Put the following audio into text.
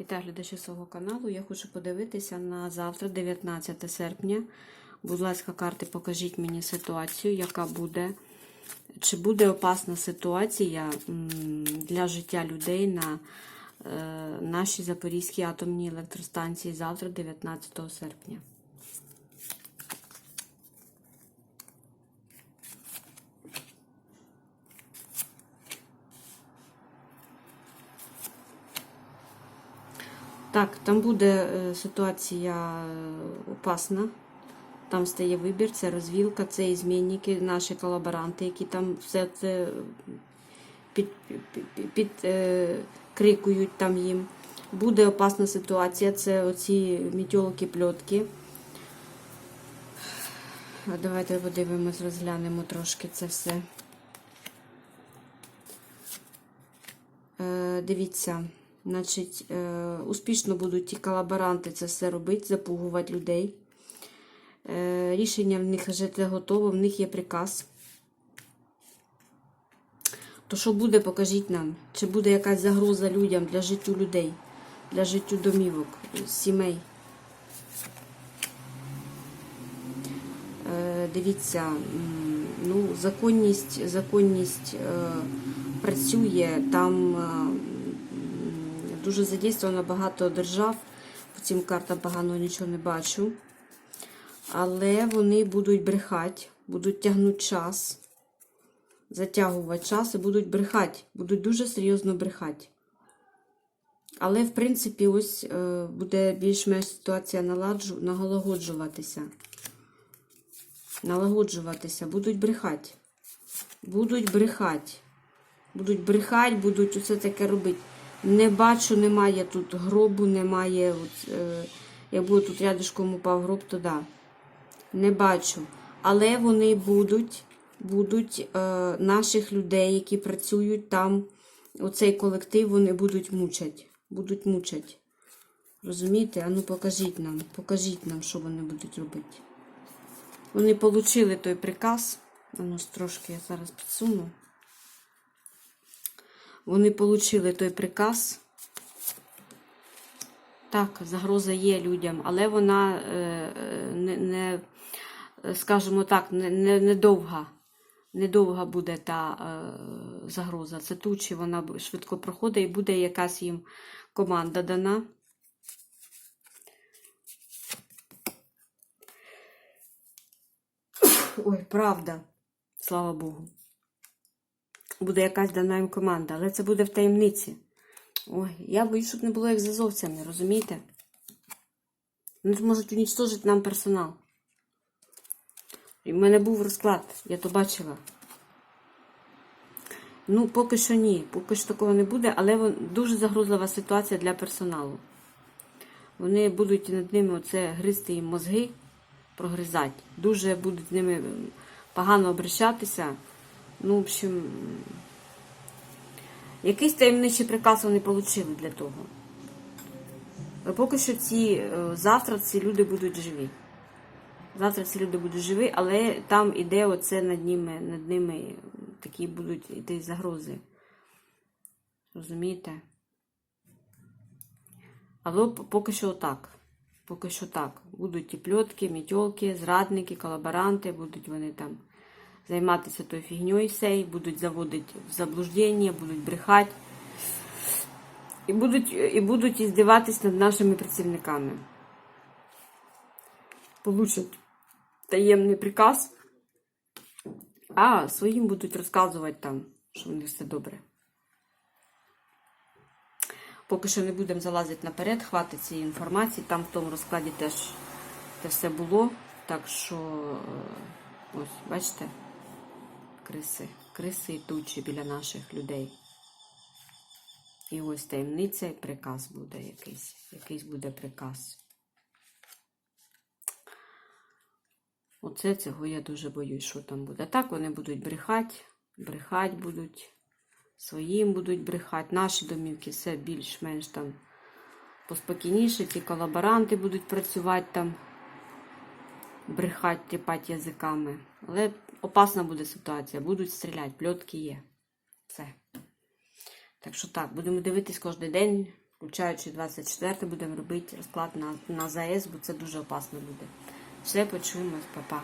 Вітаю глядачі свого каналу. Я хочу подивитися на завтра, 19 серпня. Будь ласка, карти, покажіть мені ситуацію, яка буде. Чи буде опасна ситуація для життя людей на е, нашій Запорізькій атомній електростанції завтра, 19 серпня? Так, там буде е, ситуація е, опасна. Там стає вибір, це розвілка, це ізмінники, наші колаборанти, які там все це під, під, під е, там їм. Буде опасна ситуація, це оці мітьолки пльотки. Давайте подивимось, розглянемо трошки це все. Е, дивіться. Значить, е, успішно будуть ті колаборанти це все робити, запугувати людей. Е, рішення в них вже це готово, в них є приказ. То що буде, покажіть нам, чи буде якась загроза людям для життю людей, для життю домівок, сімей. Е, дивіться, ну, законність, законність працює там. Дуже задействовано багато держав. По цим картам погано нічого не бачу. Але вони будуть брехати, будуть тягнути час, затягувати час і будуть брехати, будуть дуже серйозно брехати. Але, в принципі, ось е, буде більш-менш ситуація наладжу, налагоджуватися. Налагоджуватися, будуть брехати. Будуть брехати. Будуть брехати, будуть усе таке робити. Не бачу, немає тут гробу, немає. От, е, якби тут рядышком упав гроб, то да. Не бачу. Але вони будуть, будуть е, наших людей, які працюють там, оцей колектив, вони будуть мучать. Будуть мучать. Розумієте? Ану покажіть нам, покажіть нам, що вони будуть робити. Вони отримали той приказ. Ану, трошки я зараз підсуну. Вони отримали той приказ. Так, загроза є людям, але вона е, не, не скажімо так, не, не, недовга. Недовга буде та е, загроза. Це тучі, вона швидко проходить і буде якась їм команда дана. Ой, правда, слава Богу буде якась дана їм команда, але це буде в таємниці. Ой, я боюсь, щоб не було як з азовцями, розумієте? Вони можуть унічтожити нам персонал. І в мене був розклад, я то бачила. Ну, поки що ні, поки що такого не буде, але дуже загрозлива ситуація для персоналу. Вони будуть над ними оце гризти їм мозги, прогризати. Дуже будуть з ними погано обращатися. Ну, в общем, якийсь таємничий приказ вони отримали для того. Поки що ці, е, завтра ці люди будуть живі. Завтра ці люди будуть живі, але там іде оце над ними, над ними такі будуть йти загрози. Розумієте? Але поки що так. Поки що так. Будуть ті пльотки, мітьолки, зрадники, колаборанти, будуть вони там займатися тою фігньою сей, будуть заводити в заблуждення, будуть брехати. І будуть, і будуть іздиватись над нашими працівниками. Получать таємний приказ, а своїм будуть розказувати там, що в них все добре. Поки що не будемо залазити наперед, хватить цієї інформації. Там в тому розкладі теж те все було. Так що, е, ось, бачите, криси, криси і тучі біля наших людей. І ось таємниця і приказ буде якийсь. Якийсь буде приказ. Оце цього я дуже боюсь, що там буде. Так вони будуть брехати, брехати будуть, своїм будуть брехати. Наші домівки все більш-менш там поспокійніше. Ті колаборанти будуть працювати там, брехати, тріпати язиками. Але опасна буде ситуація. Будуть стріляти, пльотки є. Все. Так що так, будемо дивитись кожен день, включаючи 24 будемо робити розклад на, на ЗАЕС, бо це дуже опасно буде. Все, почуємось, па-па.